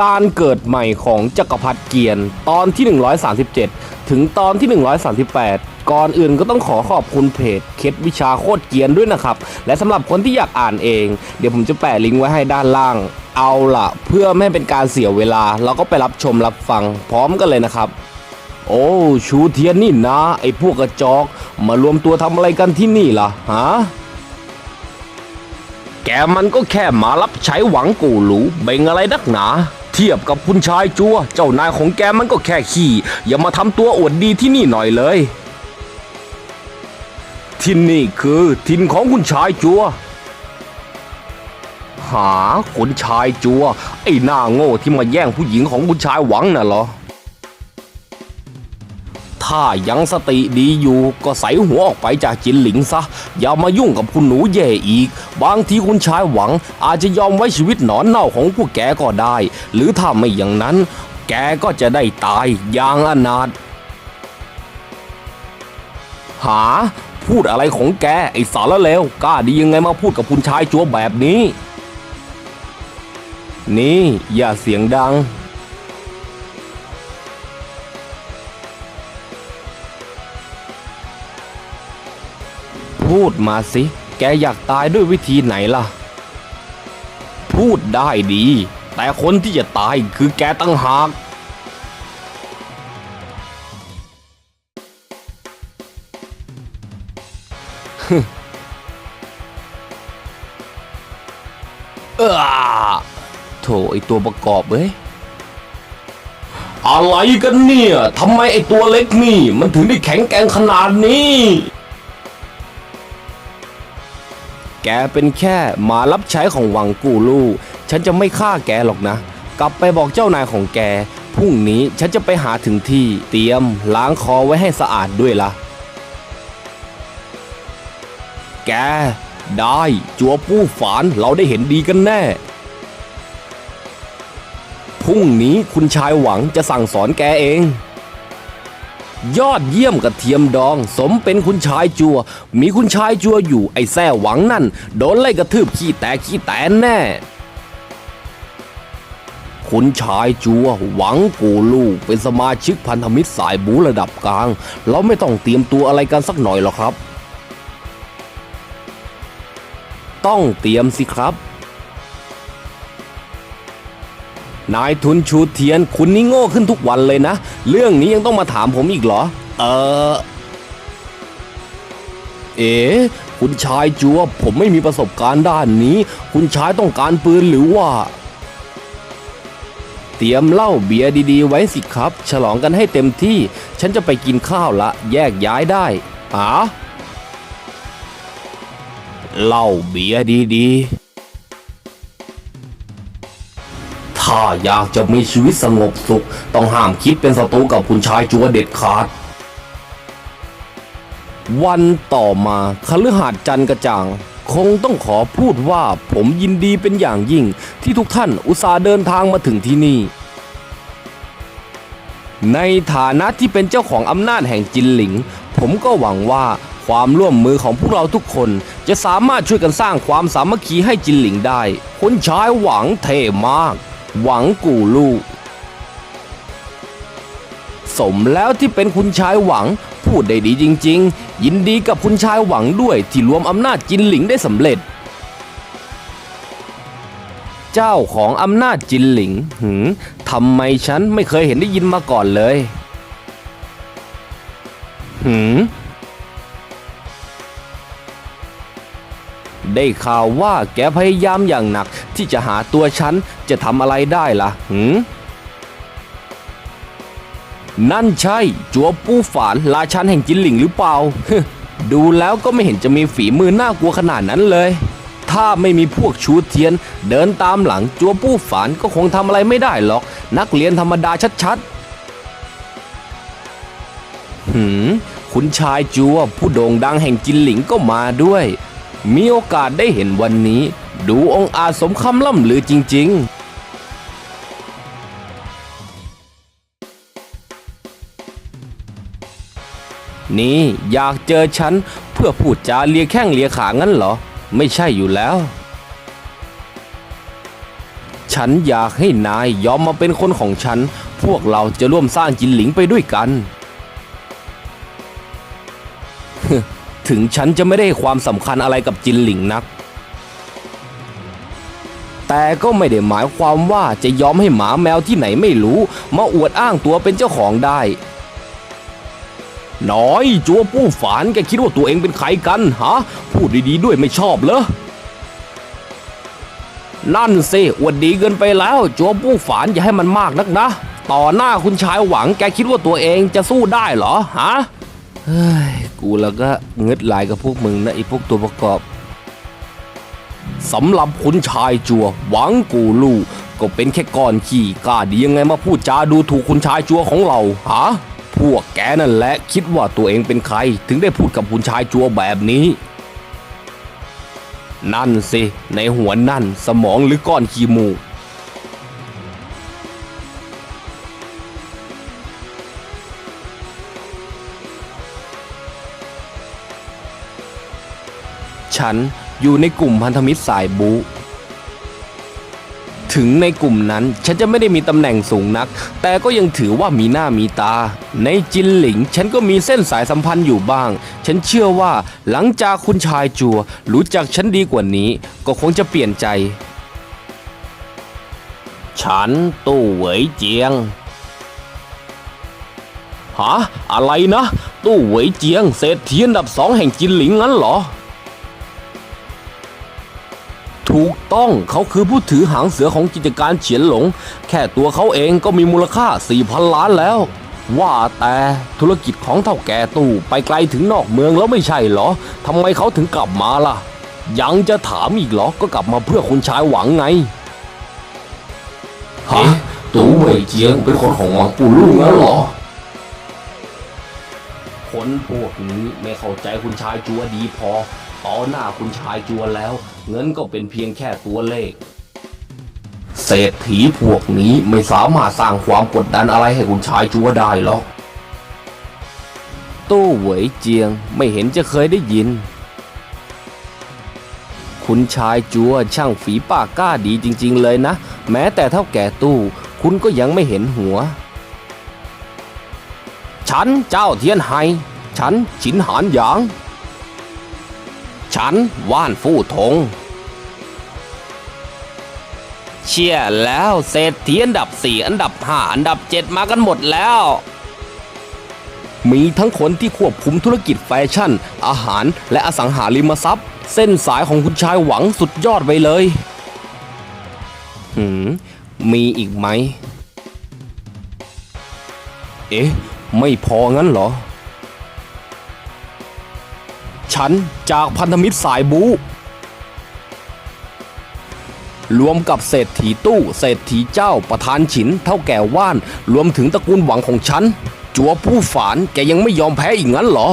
การเกิดใหม่ของจักรพรรดิเกียรติตอนที่ 137 ถึงตอนที่ 138 ก่อนอื่นก็ต้องขอขอบคุณเพจเคสวิชาโคตรเกียรด้วยนะครับ และสำหรับคนที่อยากอ่านเอง เดี๋ยวผมจะแปะลิงก์ไว้ให้ด้านล่าง เอาล่ะ เพื่อไม่ให้เป็นการเสียเวลา เราก็ไปรับชมรับฟังพร้อมกันเลยนะครับ โอ้ ชูเทียนนี่นะ ไอ้พวกกระจอก มารวมตัวทำอะไรกันที่นี่ล่ะฮะแกมันก็แค่มารับใช้หวังกูหลูเบ่งอะไรนักหนา เทียบกับคุณชายจัว เจ้านายของแกมันก็แค่ขี้ อย่ามาทำตัวอวดดีที่นี่หน่อยเลย ที่นี่คือถิ่นของคุณชายจัว หาคุณชายจัว ไอ้หน้าโง่ที่มาแย่งผู้หญิงของคุณชายหวังน่ะเหรอ ถ้ายังสติดีอยู่ก็ใส่หัวออกไปจากจินหลิงซะ อย่ามายุ่งกับคุณหนูเย่อีก บางทีคุณชายหวังอาจจะยอมไว้ชีวิตหนอนเน่าของพวกแกก็ได้ หรือถ้าไม่อย่างนั้น แกก็จะได้ตายอย่างอนาถหา พูดอะไรของแก ไอ้สารเลวกล้าดียังไงมาพูดกับคุณชายจัวแบบนี้ นี่ อย่าเสียงดัง พูดมาสิ แกอยากตายด้วยวิธีไหนล่ะ พูดได้ดี แต่คนที่จะตายคือแกตั้งหากเออโถไอตัวประกอบเว้ยอะไรกันเนี่ยทำไมไอตัวเล็กนี่ มันถึงได้แข็งแกร่งขนาดนี้ แกเป็นแค่หมารับใช้ของวังกูลู่ ฉันจะไม่ฆ่าแกหรอกนะ กลับไปบอกเจ้านายของแก พรุ่งนี้ฉันจะไปหาถึงที่ เตรียมล้างคอไว้ให้สะอาดด้วยละ่ะ แก ได้จัวปู้ฝานเราได้เห็นดีกันแน่ พรุ่งนี้คุณชายหวังจะสั่งสอนแกเอง ยอดเยี่ยมกระเทียมดอง สมเป็นคุณชายจัว มีคุณชายจัวอยู่ไอ้แซ่หวังนั่น โดนไล่กระทืบขี้แตกขี้แตนแน่ คุณชายจัวหวังกูลูกเป็นสมาชิกพันธมิตรสายบูระดับกลาง เราไม่ต้องเตรียมตัวอะไรกันสักหน่อยหรอกครับ ต้องเตรียมสิครับ นายทุนชูเทียนคุณนี่โง่ขึ้นทุกวันเลยนะ เรื่องนี้ยังต้องมาถามผมอีกเหรอ เออ เอ๋คุณชายจัวผมไม่มีประสบการณ์ด้านนี้ คุณชายต้องการปืนหรือว่า เตรียมเหล้าเบียร์ดีๆ ไว้สิครับ ฉลองกันให้เต็มที่ ฉันจะไปกินข้าวละ แยกย้ายได้หาเหล้าเบียร์ดีๆ ถ้าอยากจะมีชีวิตสงบสุข ต้องห้ามคิดเป็นศัตรูกับคุณชายจัวเด็ดขาด วันต่อมาคฤหาสน์จันกระจ่าง คงต้องขอพูดว่าผมยินดีเป็นอย่างยิ่ง ที่ทุกท่านอุตส่าห์เดินทางมาถึงที่นี่ ในฐานะที่เป็นเจ้าของอำนาจแห่งจินหลิง ผมก็หวังว่าความร่วมมือของพวกเราทุกคนจะสามารถช่วยกันสร้างความสามัคคีให้จินหลิงได้คุณชายหวังเท่มาก หวังกูลูกสมแล้วที่เป็นคุณชายหวัง พูดได้ดีจริง ๆ ยินดีกับคุณชายหวังด้วยที่รวมอำนาจจินหลิงได้สำเร็จ เจ้าของอำนาจจินหลิงหืมทำไมฉันไม่เคยเห็นได้ยินมาก่อนเลยหืมได้ข่าวว่าแกพยายามอย่างหนักที่จะหาตัวฉัน จะทำอะไรได้ล่ะหืมนั่นใช่ จัวปู้ฝานราชันแห่งจินหลิงหรือเปล่า ดูแล้วก็ไม่เห็นจะมีฝีมือน่ากลัวขนาดนั้นเลย ถ้าไม่มีพวกชูเทียน เดินตามหลังจัวปู้ฝานก็คงทำอะไรไม่ได้หรอก นักเรียนธรรมดาชัดๆหืมคุณชายจัวผู้โด่งดังแห่งจินหลิงก็มาด้วย มีโอกาสได้เห็นวันนี้ ดูองอาจสมคำล่ำลือจริง ๆ นี่อยากเจอฉันเพื่อพูดจาเลียแข้งเลียขางั้นเหรอ ไม่ใช่อยู่แล้ว ฉันอยากให้นายยอมมาเป็นคนของฉัน พวกเราจะร่วมสร้างจินหลิงไปด้วยกัน ถึงฉันจะไม่ได้ความสำคัญอะไรกับจินหลิงนัก แต่ก็ไม่ได้หมายความว่าจะยอมให้หมาแมวที่ไหนไม่รู้ มาอวดอ้างตัวเป็นเจ้าของได้ น้อย จัวปู้ฝานแกคิดว่าตัวเองเป็นใครกันฮะ พูดดีๆด้วยไม่ชอบเหรอนั่นสิอวดดีเกินไปแล้ว จัวปู้ฝานอย่าให้มันมากนักนะ ต่อหน้าคุณชายหวังแกคิดว่าตัวเองจะสู้ได้เหรอฮะเฮ้ยกูแล้วก็เงึดลายกับพวกมึงนะไอ้พวกตัวประกอบสำหรับคุณชายจัว หวังกูลู่ก็เป็นแค่ก้อนขี้กาดียังไงมาพูดจาดูถูกคุณชายจัวของเราฮะ พวกแกนั่นแหละคิดว่าตัวเองเป็นใคร ถึงได้พูดกับคุณชายจัวแบบนี้ นั่นสิ ในหัวนั่นสมองหรือก้อนขี้มูฉันอยู่ในกลุ่มพันธมิตรสายบู ถึงในกลุ่มนั้นฉันจะไม่ได้มีตำแหน่งสูงนัก แต่ก็ยังถือว่ามีหน้ามีตา ในจินหลิง ฉันก็มีเส้นสายสัมพันธ์อยู่บ้าง ฉันเชื่อว่าหลังจากคุณชายจัว รู้จักฉันดีกว่านี้ ก็คงจะเปลี่ยนใจ ฉันตู้เหวยเจียงฮะอะไรนะ ตู้เหวยเจียงเศรษฐีอันดับสองแห่งจินหลิงงั้นเหรอ ถูกต้องเขาคือผู้ถือหางเสือของกิจการเฉียนหลง แค่ตัวเขาเองก็มีมูลค่า 4,000 ล้านแล้ว ว่าแต่ธุรกิจของเท่าแก่ตู้ไปไกลถึงนอกเมืองแล้วไม่ใช่เหรอทำไมเขาถึงกลับมาล่ะ ยังจะถามอีกเหรอก็กลับมาเพื่อคุณชายหวังไงฮะตู่เหวยเจียงเป็นคนของหวังปู่ลู่งั้นเหรอคนพวกนี้ไม่เข้าใจคุณชายจัวดีพอ ต่อหน้าคุณชายจัวแล้ว เงินก็เป็นเพียงแค่ตัวเลข เศรษฐีพวกนี้ไม่สามารถสร้างความกดดันอะไรให้คุณชายจัวได้หรอกตู้เหวยเจียงไม่เห็นจะเคยได้ยิน คุณชายจัวช่างฝีปากกล้าดีจริง ๆ เลยนะ แม้แต่เท่าแก่ตู้ คุณก็ยังไม่เห็นหัว ฉันเจ้าเทียนไฮฉันฉินหานหยาง ฉันว่านฟู่ทง เชี่ยแล้วเศรษฐีอันดับสี่อันดับห้าอันดับเจ็ดมากันหมดแล้ว มีทั้งคนที่ควบคุมธุรกิจแฟชั่น อาหารและอสังหาริมทรัพย์ เส้นสายของคุณชายหวังสุดยอดไปเลยหืมมีอีกไหม เอ๊ะ ไม่พองั้นเหรอ ฉันจากพันธมิตรสายบูรวมกับเศรษฐีตู้ เศรษฐีเจ้าประธานฉินเท่าแก่ว่าน รวมถึงตระกูลหวังของฉัน จัวผู้ฝานแกยังไม่ยอมแพ้อีกงั้นเหรอ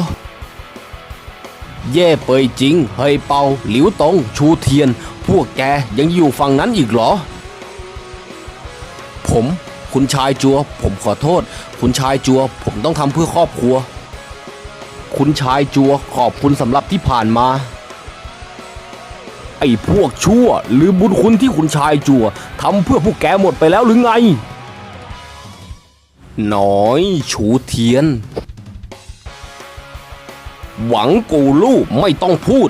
เย่เปยจริง เฮยเปา หลิวตง ชูเทียน พวกแกยังอยู่ฝั่งนั้นอีกเหรอ ผม คุณชายจัว ผมขอโทษ คุณชายจัว ผมต้องทำเพื่อครอบครัว คุณชายจัวขอบคุณสำหรับที่ผ่านมา ไอ้พวกชั่ว หรือบุญคุณที่คุณชายจัวทำเพื่อพวกแกหมดไปแล้วหรือไง น้อยชูเทียน หวังกูลู่ไม่ต้องพูด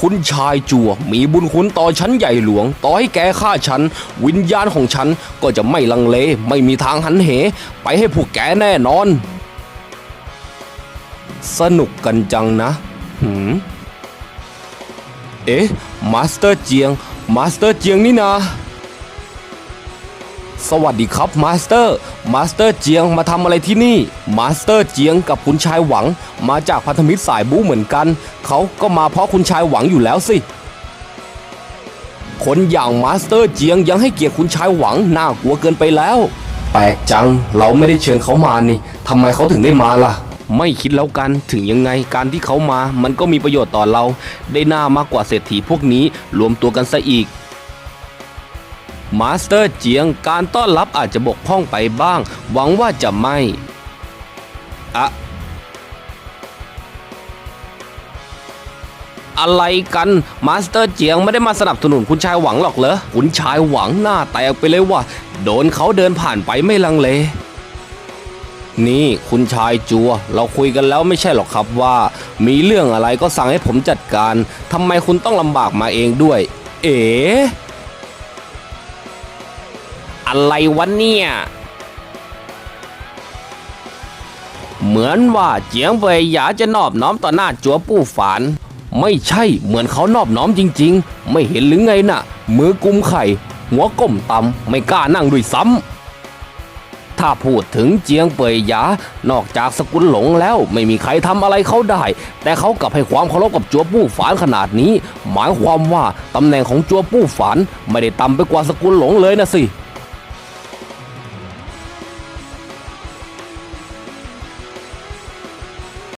คุณชายจัวมีบุญคุณต่อฉันใหญ่หลวง ต่อให้แกฆ่าฉัน วิญญาณของฉันก็จะไม่ลังเล ไม่มีทางหันเห ไปให้พวกแกแน่นอน สนุกกันจังนะหืมเอ๊ะ มาสเตอร์เจียง มาสเตอร์เจียงนี่นะสวัสดีครับมาสเตอร์ มาสเตอร์เจียงมาทำอะไรที่นี่ มาสเตอร์เจียงกับคุณชายหวัง มาจากพันธมิตรสายบู๊เหมือนกัน เขาก็มาเพราะคุณชายหวังอยู่แล้วสิ คนอย่างมาสเตอร์เจียงยังให้เกียรติคุณชายหวังน่ากลัวเกินไปแล้ว แปลกจังเราไม่ได้เชิญเขามานี่ทำไมเขาถึงได้มาล่ะ ไม่คิดแล้วกันถึงยังไงการที่เขามามันก็มีประโยชน์ต่อเรา ได้หน้ามากกว่าเศรษฐีพวกนี้รวมตัวกันซะอีกมาสเตอร์เจียงการต้อนรับอาจจะบกพร่องไปบ้าง หวังว่าจะไม่อะออะไรกันมาสเตอร์เจียงไม่ได้มาสนับสนุนคุณชายหวังหรอกเหรอคุณชายหวังหน้าแตกไปเลยว่าโดนเขาเดินผ่านไปไม่ลังเล นี่คุณชายจัว เราคุยกันแล้วไม่ใช่หรอกครับว่า มีเรื่องอะไรก็สั่งให้ผมจัดการทำไมคุณต้องลำบากมาเองด้วย เอ๋อะไรวะเนี่ยเหมือนว่าเจียงเวยหยาจะนอบน้อมต่อหน้าจัวปู้ฝาน ไม่ใช่เหมือนเขานอบน้อมจริง ๆ ไม่เห็นหรือไงน่ะ มือกุมไข่ หัวก้มต่ำไม่กล้านั่งด้วยซ้ำ ถ้าพูดถึงเจียงเปยหยานอกจากสกุลหลงแล้วไม่มีใครทำอะไรเขาได้ แต่เขากลับให้ความเคารพกับจัวปู้ฝานขนาดนี้ หมายความว่าตำแหน่งของจัวปู้ฝานไม่ได้ต่ำไปกว่าสกุลหลงเลยนะสิ